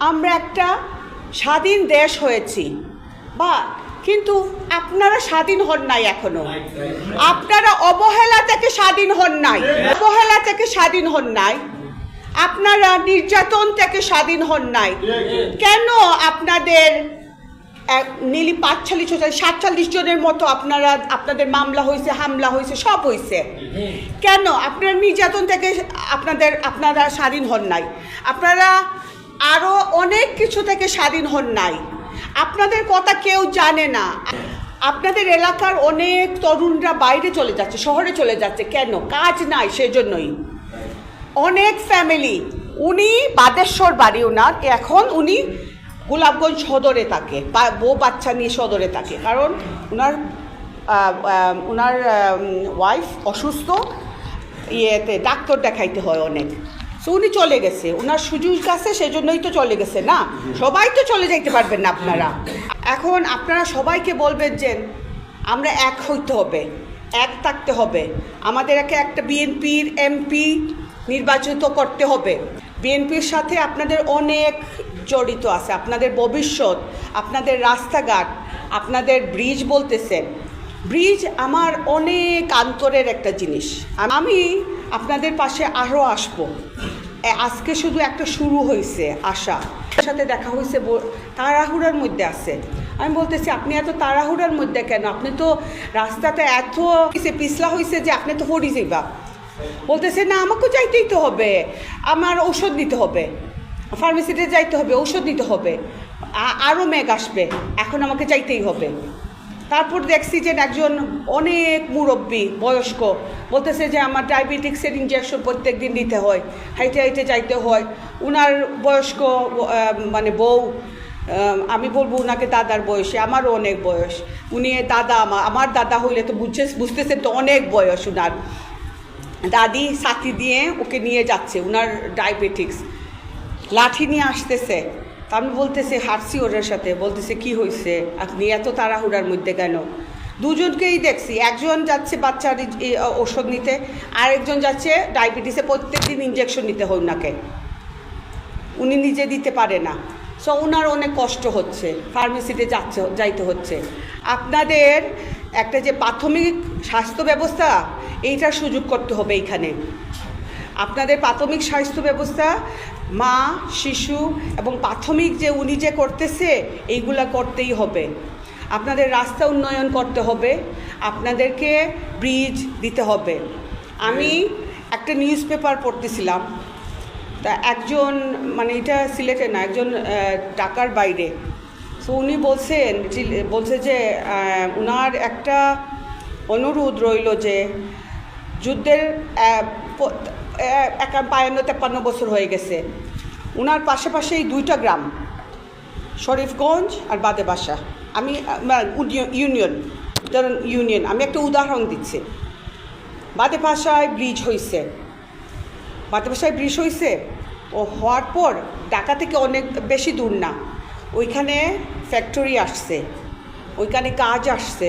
আমরা একটা স্বাধীন দেশ হয়েছি। বা, কিন্তু আপনারা স্বাধীন হন নাই এখনও। আপনারা অবহেলা থেকে স্বাধীন হন নাই। অবহেলা থেকে স্বাধীন হন নাই। আপনারা নির্যাতন থেকে স্বাধীন হন নাই। কেন আপনাদের নীলি পাঁচচল্লিশ সাতচল্লিশ জনের মতো আপনারা, আপনাদের মামলা হয়েছে, হামলা হয়েছে, সব হয়েছে। কেন? আপনারা নির্যাতন থেকে আপনাদের, আপনারা স্বাধীন হন নাই। আপনারা আরও অনেক কিছু থেকে স্বাধীন হন নাই। আপনাদের কথা কেউ জানে না। আপনাদের এলাকার অনেক তরুণরা বাইরে চলে যাচ্ছে, শহরে চলে যাচ্ছে। কেন? কাজ নাই সেজন্যই। অনেক ফ্যামিলি উনি বাদেশ্বর বাড়ি ওনার, এখন উনি গোলাপগঞ্জ সদরে থাকে বউ বাচ্চা নিয়ে সদরে থাকে। কারণ ওনার ওনার ওয়াইফ অসুস্থ, ইয়েতে ডাক্তার দেখাইতে হয় অনেক। সো উনি চলে গেছে। ওনার সুযোগ আছে, সেজন্যই তো চলে গেছে না? সবাই তো চলে যাইতে পারবেন না আপনারা। এখন আপনারা সবাইকে বলবেন যে, আমরা এক হইতে হবে, এক থাকতে হবে। আমাদের একে একটা বিএনপির এমপি নির্বাচিত করতে হবে। বিএনপির সাথে আপনাদের অনেক জড়িত আছে। আপনাদের ভবিষ্যৎ, আপনাদের রাস্তাঘাট, আপনাদের ব্রিজ বলতেছেন। ব্রিজ আমার অনেক আন্তরের একটা জিনিস। আমি আপনাদের পাশে আরও আসব। আজকে শুধু একটা শুরু হয়েছে আশা। সাথে দেখা হয়েছে তাড়াহুড়ার মধ্যে আছে। আমি বলতেছি, আপনি এত তাড়াহুড়ার মধ্যে কেন? আপনি তো রাস্তাতে এত পিছলা হয়েছে যে আপনি তো হরি যাইবা। বলতেছে, না আমাকেও যাইতেই তো হবে। আমার ঔষধ নিতে হবে। ফার্মেসিতে যাইতে হবে, ঔষধ নিতে হবে। আরও মেঘ আসবে। এখন আমাকে যাইতেই হবে। তারপর দেখছি যে একজন অনেক মুরব্বী, বয়স্ক। বলতেছে যে আমার ডায়াবেটিক্সের ইঞ্জেকশন প্রত্যেক দিন নিতে হয়, হাইটে হাইটে যাইতে হয়। উনার বয়স্ক মানে বউ আমি বলব ওনাকে দাদার বয়সে, আমারও অনেক বয়স। উনি দাদা আমার আমার দাদা হইলে তো বুঝছে বুঝতেছে তো অনেক বয়স উনার। দাদি সাথী দিয়ে ওকে নিয়ে যাচ্ছে, উনার ডায়াবেটিক্স লাঠি নিয়ে আসতেছে। আমি বলতেছি, হাঁটছি ওদের সাথে, বলতেছে, কি হয়েছে আপনি এত তাড়াহুড়ার মধ্যে কেন? দুজনকেই দেখছি, একজন যাচ্ছে বাচ্চার ওষুধ নিতে, আরেকজন যাচ্ছে ডায়াবেটিসে প্রত্যেক দিন ইঞ্জেকশন নিতে হয় ওনাকে। উনি নিজে দিতে পারে না। সো ওনার অনেক কষ্ট হচ্ছে ফার্মেসিতে যাচ্ছে, যাইতে হচ্ছে। আপনাদের একটা যে প্রাথমিক স্বাস্থ্য ব্যবস্থা, এইটার সুযোগ করতে হবে এইখানে। আপনাদের প্রাথমিক স্বাস্থ্য ব্যবস্থা মা, শিশু এবং প্রাথমিক যে উনি যে করতেছে, এইগুলা করতেই হবে। আপনাদের রাস্তা উন্নয়ন করতে হবে, আপনাদেরকে ব্রিজ দিতে হবে। আমি একটা নিউজ পেপার পড়তেছিলাম, তা একজন মানে এটা সিলেটে না, একজন ঢাকার বাইরে। তো উনি বলছেন বলছে যে উনার একটা অনুরোধ রইল যে, যুদ্ধের একা বায়ান্ন তেপ্পান্ন বছর হয়ে গেছে। উনার পাশাপাশি এই দুইটা গ্রাম, শরীফগঞ্জ আর বাদে বাসা। আমি ইউনিয়ন, ধরুন ইউনিয়ন, আমি একটা উদাহরণ দিচ্ছি। বাদে ভাষায় ব্রিজ হয়েছে মাতৃভাষায় ব্রিজ হয়েছে ও হওয়ার পর ঢাকা থেকে অনেক বেশি দূর না, ওইখানে ফ্যাক্টরি আসছে, ওইখানে কাজ আসছে,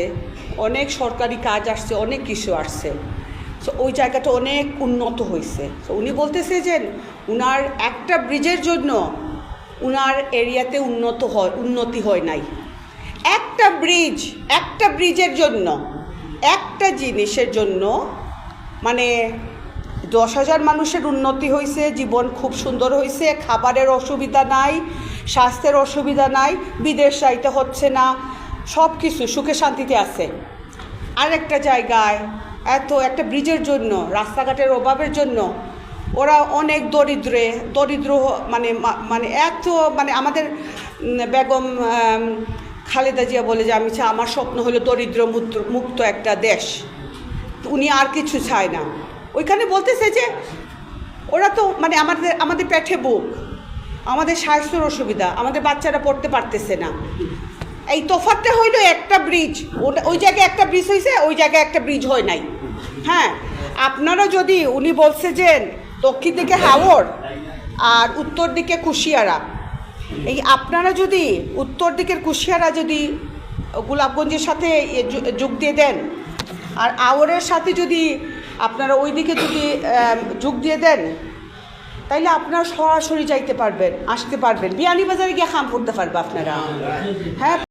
অনেক সরকারি কাজ আসছে, অনেক কিছু আসছে। সো ওই জায়গাটা অনেক উন্নত হয়েছে। সো উনি বলতেছে যে উনার একটা ব্রিজের জন্য উনার এরিয়াতে উন্নত হয়, উন্নতি হয় নাই। একটা ব্রিজ একটা ব্রিজের জন্য, একটা জিনিসের জন্য মানে দশ হাজার মানুষের উন্নতি হয়েছে, জীবন খুব সুন্দর হয়েছে, খাবারের অসুবিধা নাই, স্বাস্থ্যের অসুবিধা নাই, বিদেশ যাইতে হচ্ছে না সব কিছু সুখে শান্তিতে আছে। আরেকটা জায়গায় এত একটা ব্রিজের জন্য, রাস্তাঘাটের অভাবের জন্য, ওরা অনেক দরিদ্রে, দরিদ্র মানে মানে এত মানে আমাদের বেগম খালেদা জিয়া বলে যে, আমি চাই, আমার স্বপ্ন হলো দরিদ্র মুক্ত একটা দেশ। উনি আর কিছু চায় না। ওইখানে বলতেছে যে, ওরা তো মানে আমাদের আমাদের পেটে বুক। আমাদের স্বাস্থ্যের অসুবিধা, আমাদের বাচ্চারা পড়তে পারতেছে না। এই তফাতটা হইল একটা ব্রিজ ওই জায়গায় একটা ব্রিজ হয়েছে ওই জায়গায় একটা ব্রিজ হয় নাই। হ্যাঁ? আপনারা যদি, উনি বলছে যে, দক্ষিণ দিকে হাওড় আর উত্তর দিকে কুশিয়ারা। এই আপনারা যদি উত্তর দিকের কুশিয়ারা যদি গোলাপগঞ্জের সাথে যোগ দিয়ে দেন, আর আওয়ারের সাথে যদি আপনারা ওই দিকে যদি যোগ দিয়ে দেন, তাইলে আপনারা সরাসরি যাইতে পারবেন, আসতে পারবেন। বিয়ানীবাজারে গিয়ে খাম করতে পারবে আপনারা। হ্যাঁ?